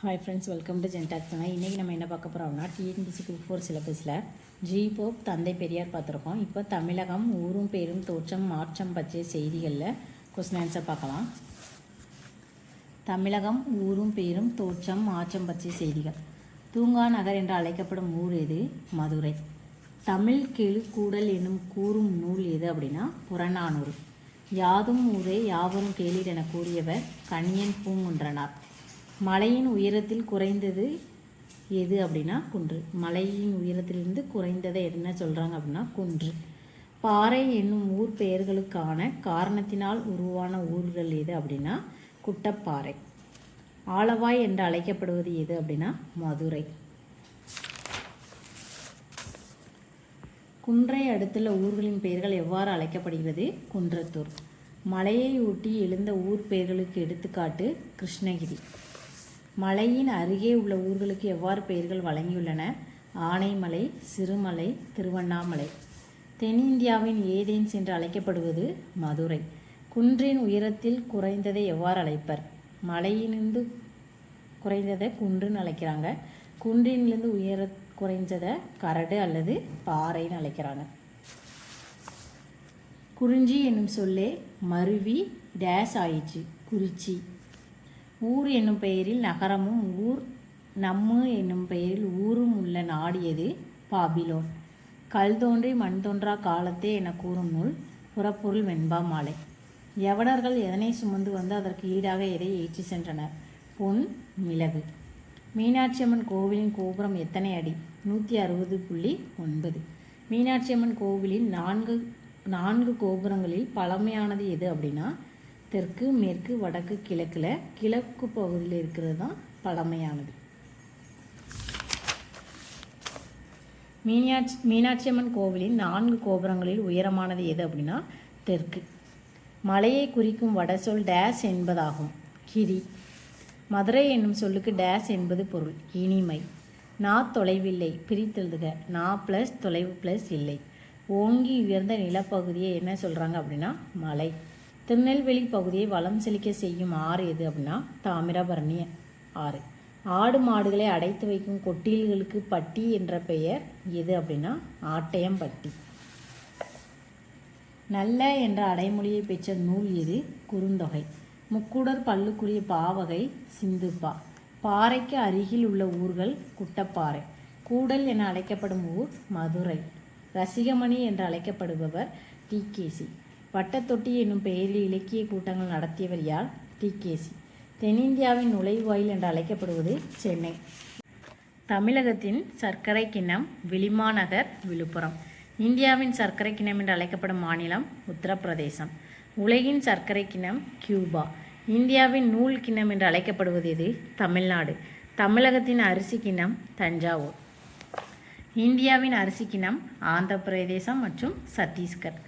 Hi friends welcome to Gentalk channel இன்றைக்கி நம்ம என்ன பார்க்க போகிறோம்னா டிஎன்பிசி குரூப் ஃபோர் சிலபஸில் ஜி போப் தந்தை பெரியார் பார்த்துருக்கோம். இப்போ தமிழகம் ஊரும் பேரும் தோற்றம் மாற்றம் பற்றிய செய்திகளில் கொஸ்டின் ஆன்சர் பார்க்கலாம். தமிழகம் ஊரும் பேரும் தோற்றம் மாற்றம் பற்றிய செய்திகள். தூங்கா நகர் என்று அழைக்கப்படும் ஊர் எது? மதுரை. தமிழ் கெழு கூடல் என்னும் கூறும் நூல் எது அப்படின்னா புறநானூறு. யாதும் ஊரே யாவரும் கேளீர் என கூறியவர் கணியன் பூங்குன்றனார். மலையின் உயரத்தில் குறைந்தது எது அப்படின்னா குன்று. மலையின் உயரத்திலிருந்து குறைந்ததை என்ன சொல்கிறாங்க அப்படின்னா குன்று. பாறை என்னும் ஊர் பெயர்களுக்கான காரணத்தினால் உருவான ஊர்கள் எது அப்படின்னா குட்டப்பாறை. ஆலவாய் என்று அழைக்கப்படுவது எது அப்படின்னா மதுரை. குன்றை அடுத்துள்ள ஊர்களின் பெயர்கள் எவ்வாறு அழைக்கப்படுகிறது? குன்றத்தூர். மலையை ஒட்டி எழுந்த ஊர் பெயர்களுக்கு எடுத்துக்காட்டு கிருஷ்ணகிரி. மலையின் அருகே உள்ள ஊர்களுக்கு எவ்வாறு பெயர்கள் வழங்கியுள்ளன? ஆனைமலை சிறுமலை திருவண்ணாமலை. தென்னிந்தியாவின் ஏதேன்ஸ் என்று அழைக்கப்படுவது மதுரை. குன்றின் உயரத்தில் குறைந்ததை எவ்வாறு அழைப்பர்? மலையிலிருந்து குறைந்ததை குன்றுன்னு அழைக்கிறாங்க. குன்றினிலிருந்து உயர குறைஞ்சதை கரடு அல்லது பாறைன்னு அழைக்கிறாங்க. குறிஞ்சி என்னும் சொல்லே மருவி டேஸ் ஆயிடுச்சு குறிச்சி. ஊர் என்னும் பெயரில் நகரமும் ஊர் நம்மு என்னும் பெயரில் ஊரும் உள்ள நாடு எது? பாபிலோன். கல் தோன்றி மண் தோன்றா காலத்தே என கூறும் நூல் புறப்பொருள் வெண்பா மாலை. எவடர்கள் எதனை சுமந்து வந்து அதற்கு ஈடாக எதை ஏற்றி சென்றனர்? பொன் மிளகு. மீனாட்சி அம்மன் கோவிலின் கோபுரம் எத்தனை அடி? நூற்றி அறுபது புள்ளி ஒன்பது. மீனாட்சி அம்மன் கோவிலின் நான்கு நான்கு கோபுரங்களில் பழமையானது எது அப்படின்னா தெற்கு மேற்கு வடக்கு கிழக்கில் கிழக்கு பகுதியில் இருக்கிறது தான் பழமையானது. மீனாட்சி மீனாட்சி அம்மன் கோவிலின் நான்கு கோபுரங்களில் உயரமானது எது அப்படின்னா தெற்கு. மலையை குறிக்கும் வடசொல் டேஸ் என்பதாகும். கிரி. மதுரை என்னும் சொல்லுக்கு டேஸ் என்பது பொருள். இனிமை. நா தொலைவில்லை பிரித்தெழுதுக. நா ப்ளஸ் தொலைவு ப்ளஸ் இல்லை. ஓங்கி உயர்ந்த நிலப்பகுதியை என்ன சொல்கிறாங்க அப்படின்னா மலை. திருநெல்வேலி பகுதியை வளம் செழிக்க செய்யும் ஆறு எது அப்படின்னா தாமிரபரணி ஆறு. ஆடு மாடுகளை அடைத்து வைக்கும் கொட்டில்களுக்கு பட்டி என்ற பெயர் எது அப்படின்னா ஆட்டயம்பட்டி. நல்ல என்ற அடைமொழியை பெற்ற நூல் எது? குறுந்தொகை. முக்குடர் பல்லுக்குரிய பாவகை சிந்துப்பா. பாறைக்கு அருகில் உள்ள ஊர்கள் குட்டப்பாறை. கூடல் என அழைக்கப்படும் ஊர் மதுரை. ரசிகமணி என்று அழைக்கப்படுபவர் டிகேசி வட்டத்தொட்டி என்னும் பெயரில் இலக்கிய கூட்டங்கள் நடத்தியவர் யார்? டிகேசி தென்னிந்தியாவின் நுழைவாயில் என்று அழைக்கப்படுவது சென்னை. தமிழகத்தின் சர்க்கரை கிண்ணம் விளிமாநகர் விழுப்புரம். இந்தியாவின் சர்க்கரை கிண்ணம் என்று அழைக்கப்படும் மாநிலம் உத்தரப்பிரதேசம். உலகின் சர்க்கரை கிண்ணம் கியூபா. இந்தியாவின் நூல் கிண்ணம் என்று அழைக்கப்படுவது எது? தமிழ்நாடு. தமிழகத்தின் அரிசி கிண்ணம் தஞ்சாவூர். இந்தியாவின் அரிசி கிண்ணம் ஆந்திர பிரதேசம் மற்றும் சத்தீஸ்கர்.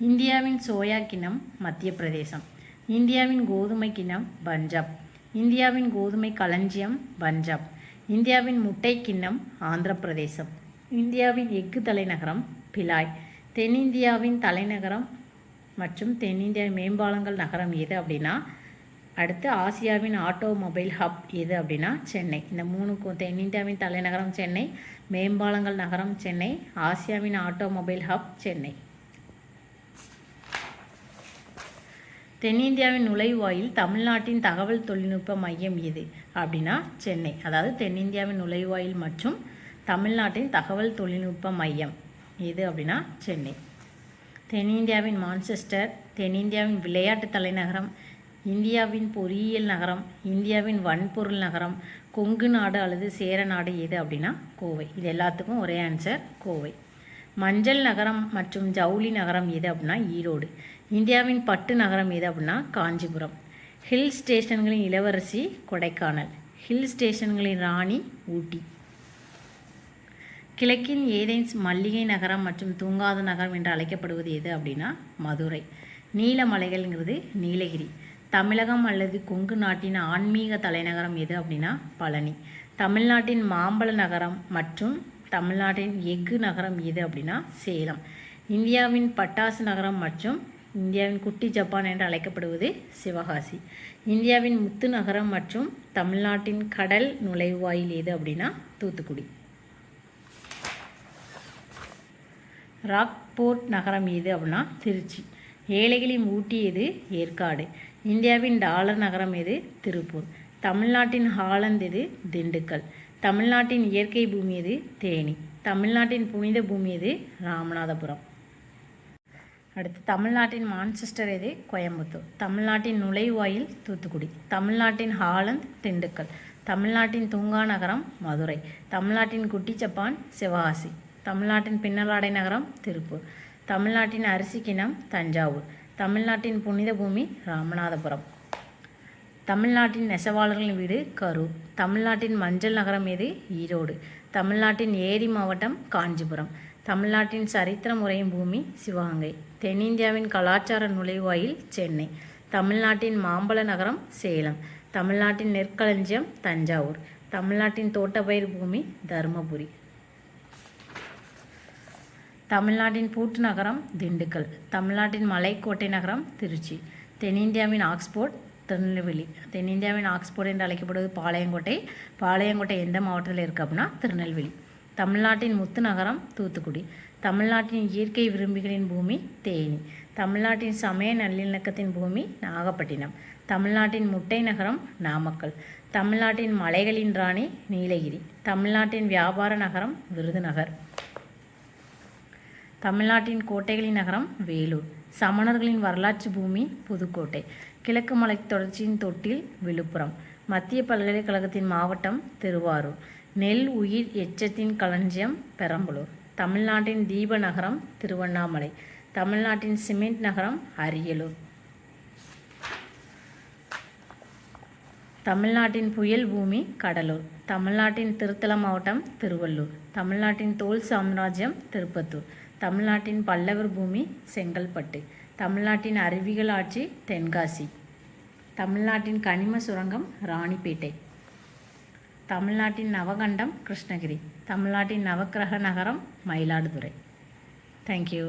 இந்தியாவின் சோயா கிணம் மத்திய பிரதேசம். இந்தியாவின் கோதுமை கிணம் பஞ்சாப். இந்தியாவின் கோதுமை களஞ்சியம் பஞ்சாப். இந்தியாவின் முட்டை கிண்ணம் ஆந்திர பிரதேசம். இந்தியாவின் எஃகு தலைநகரம் பிலாய். தென்னிந்தியாவின் தலைநகரம் மற்றும் தென்னிந்திய மேம்பாலங்கள் நகரம் எது அப்படின்னா அடுத்து ஆசியாவின் ஆட்டோமொபைல் ஹப் எது அப்படின்னா சென்னை. இந்த மூணுக்கும் தென்னிந்தியாவின் தலைநகரம் சென்னை மேம்பாலங்கள் நகரம் சென்னை ஆசியாவின் ஆட்டோமொபைல் ஹப் சென்னை. தென்னிந்தியாவின் நுழைவாயில் தமிழ்நாட்டின் தகவல் தொழில்நுட்ப மையம் எது? அப்படின்னா சென்னை. அதாவது தென்னிந்தியாவின் நுழைவாயில் மற்றும் தமிழ்நாட்டின் தகவல் தொழில்நுட்ப மையம் எது அப்படின்னா சென்னை. தென்னிந்தியாவின் மான்செஸ்டர் தென்னிந்தியாவின் விளையாட்டு தலைநகரம் இந்தியாவின் பொறியியல் நகரம் இந்தியாவின் வன்பொருள் நகரம் கொங்கு நாடு அல்லது சேர நாடு எது அப்படின்னா கோவை. இது எல்லாத்துக்கும் ஒரே ஆன்சர் கோவை. மஞ்சள் நகரம் மற்றும் ஜவுளி நகரம் எது அப்படின்னா ஈரோடு. இந்தியாவின் பட்டு நகரம் எது அப்படின்னா காஞ்சிபுரம். ஹில் ஸ்டேஷன்களின் இளவரசி கொடைக்கானல். ஹில் ஸ்டேஷன்களின் ராணி ஊட்டி. கிழக்கின் ஏதென்ஸ் மல்லிகை நகரம் மற்றும் தூங்காத நகரம் என்று அழைக்கப்படுவது எது அப்படின்னா மதுரை. நீலமலைகள்ங்கிறது நீலகிரி. தமிழகம் அல்லது கொங்கு நாட்டின் ஆன்மீக தலைநகரம் எது அப்படின்னா பழனி. தமிழ்நாட்டின் மாம்பழ நகரம் மற்றும் தமிழ்நாட்டின் எஃகு நகரம் எது அப்படின்னா சேலம். இந்தியாவின் பட்டாசு நகரம் மற்றும் இந்தியாவின் குட்டி ஜப்பான் என்று அழைக்கப்படுவது சிவகாசி. இந்தியாவின் முத்து நகரம் மற்றும் தமிழ்நாட்டின் கடல் நுழைவாயில் எது அப்படின்னா தூத்துக்குடி. ராக்போர்ட் நகரம் எது அப்படின்னா திருச்சி. ஏழைகளின் ஊட்டி எது ஏற்காடு. இந்தியாவின் டாலர் நகரம் எது திருப்பூர். தமிழ்நாட்டின் ஹாலந்து எது திண்டுக்கல். தமிழ்நாட்டின் இயற்கை பூமி எது? தேனி. தமிழ்நாட்டின் புனித பூமி எது? ராமநாதபுரம். அடுத்து தமிழ்நாட்டின் மான்செஸ்டர் எது? கோயம்புத்தூர். தமிழ்நாட்டின் நுழைவாயில் தூத்துக்குடி. தமிழ்நாட்டின் ஹாலந்த் திண்டுக்கல். தமிழ்நாட்டின் தூங்கா நகரம் மதுரை. தமிழ்நாட்டின் குட்டிச்சப்பான் சிவகாசி. தமிழ்நாட்டின் பின்னலாடை நகரம் திருப்பூர். தமிழ்நாட்டின் அரிசி கிணம் தஞ்சாவூர். தமிழ்நாட்டின் புனித பூமி ராமநாதபுரம். தமிழ்நாட்டின் நெசவாளர்களின் வீடு கரூர். தமிழ்நாட்டின் மஞ்சள் நகரம் எது ஈரோடு. தமிழ்நாட்டின் ஏரி மாவட்டம் காஞ்சிபுரம். தமிழ்நாட்டின் சரித்திர முறையும் பூமி சிவகங்கை. தென்னிந்தியாவின் கலாச்சார நுழைவாயில் சென்னை. தமிழ்நாட்டின் மாம்பழ நகரம் சேலம். தமிழ்நாட்டின் நெற்களஞ்சியம் தஞ்சாவூர். தமிழ்நாட்டின் தோட்டப்பயிர் பூமி தருமபுரி. தமிழ்நாட்டின் பூட்டு நகரம் திண்டுக்கல். தமிழ்நாட்டின் மலைக்கோட்டை நகரம் திருச்சி. தென்னிந்தியாவின் ஆக்ஸ்போர்ட் திருநெல்வேலி தென்னிந்தியாவின் ஆக்ஸ்போர்ட் என்று அழைக்கப்படுவது பாளையங்கோட்டை. பாளையங்கோட்டை எந்த மாவட்டத்தில் இருக்குது அப்படின்னா திருநெல்வேலி. தமிழ்நாட்டின் முத்து நகரம் தூத்துக்குடி. தமிழ்நாட்டின் இயற்கை விரும்பிகளின் பூமி தேனி. தமிழ்நாட்டின் சமய நல்லிணக்கத்தின் பூமி நாகப்பட்டினம். தமிழ்நாட்டின் முட்டை நகரம் நாமக்கல். தமிழ்நாட்டின் மலைகளின் ராணி நீலகிரி. தமிழ்நாட்டின் வியாபார நகரம் விருதுநகர். தமிழ்நாட்டின் கோட்டைகளின் நகரம் வேலூர். சமணர்களின் வரலாற்று பூமி புதுக்கோட்டை. கிழக்கு மலை தொடர்ச்சியின் தொட்டில் விழுப்புரம். மத்திய பல்கலைக்கழகத்தின் மாவட்டம் திருவாரூர். நெல் உயிர் எச்சத்தின் களஞ்சியம் பெரம்பலூர். தமிழ்நாட்டின் தீப நகரம் திருவண்ணாமலை. தமிழ்நாட்டின் சிமெண்ட் நகரம் அரியலூர். தமிழ்நாட்டின் புயல் பூமி கடலூர். தமிழ்நாட்டின் திருத்தல மாவட்டம் திருவள்ளூர். தமிழ்நாட்டின் தோல் சாம்ராஜ்யம் திருப்பத்தூர். தமிழ்நாட்டின் பல்லவர் பூமி செங்கல்பட்டு தமிழ்நாட்டின் அறிவியல் ஆட்சி தென்காசி தமிழ்நாட்டின் கனிம சுரங்கம் ராணிப்பேட்டை தமிழ்நாட்டின் நவகண்டம் கிருஷ்ணகிரி தமிழ்நாட்டின் நவக்கிரக நகரம் மயிலாடுதுறை. தேங்க்யூ